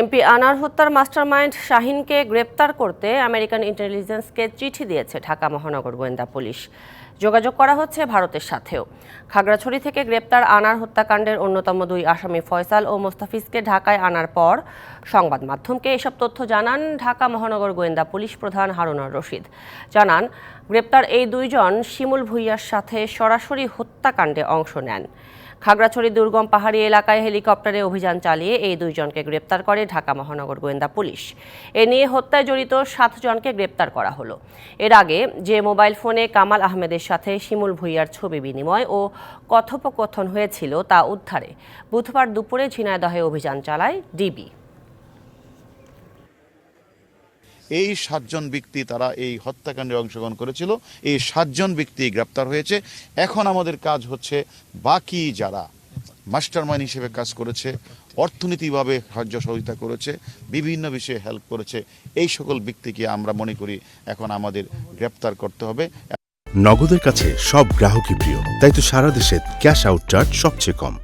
MP আনার হত্যার mastermind শাহিনকে গ্রেপ্তার করতে আমেরিকান ইন্টেলিজেন্সকে চিঠি দিয়েছে ঢাকা মহানগর গোয়েন্দা পুলিশ। যোগাযোগ করা হচ্ছে ভারতের সাথেও। খাগড়াছড়ি থেকে গ্রেপ্তার আনার হত্যাকাণ্ডের অন্যতম দুই আসামি ফয়সাল ও মোস্তাফিজকে ঢাকায় আনার পর সংবাদ মাধ্যমকে এসব তথ্য জানান ঢাকা মহানগর গোয়েন্দা পুলিশ প্রধান হারুনার রশিদ। জানান, গ্রেপ্তার এই দুইজন শিমুল ভুইয়ার সাথে সরাসরি হত্যাকাণ্ডে অংশ নেন। খাগড়াছড়ি দুর্গম পাহাড়ি এলাকায় হেলিকপ্টারে অভিযান চালিয়ে এই দুইজনকে গ্রেপ্তার করে ঢাকা মহানগর গোয়েন্দা পুলিশ। এ নিয়ে হত্যায় জড়িত সাতজনকে গ্রেপ্তার করা হলো। এর আগে যে মোবাইল ফোনে কামাল আহমেদের সাথে শিমুল ভুইয়ার ছবি বিনিময় ও কথোপকথন হয়েছিল তা উদ্ধারে। বুধবার দুপুরে ঝিনাইদহে অভিযান চালায় ডিবি। এই সাতজন ব্যক্তি তারা এই হত্যাকাণ্ডে অংশগ্রহণ করেছিল। এই সাতজন ব্যক্তি গ্রেপ্তার হয়েছে। এখন আমাদের কাজ হচ্ছে বাকি যারা মাস্টারমাইন্ড হিসেবে কাজ করেছে, অর্থনীতিভাবে সাহায্য সহযোগিতা করেছে, বিভিন্ন বিষয়ে হেল্প করেছে। এই সকল ব্যক্তিকে আমরা মনে করি এখন আমাদের গ্রেপ্তার করতে হবে। নগদের কাছে সব গ্রাহকই প্রিয়, তাই তো সারা দেশে ক্যাশ আউট চার্জ সবচেয়ে কম।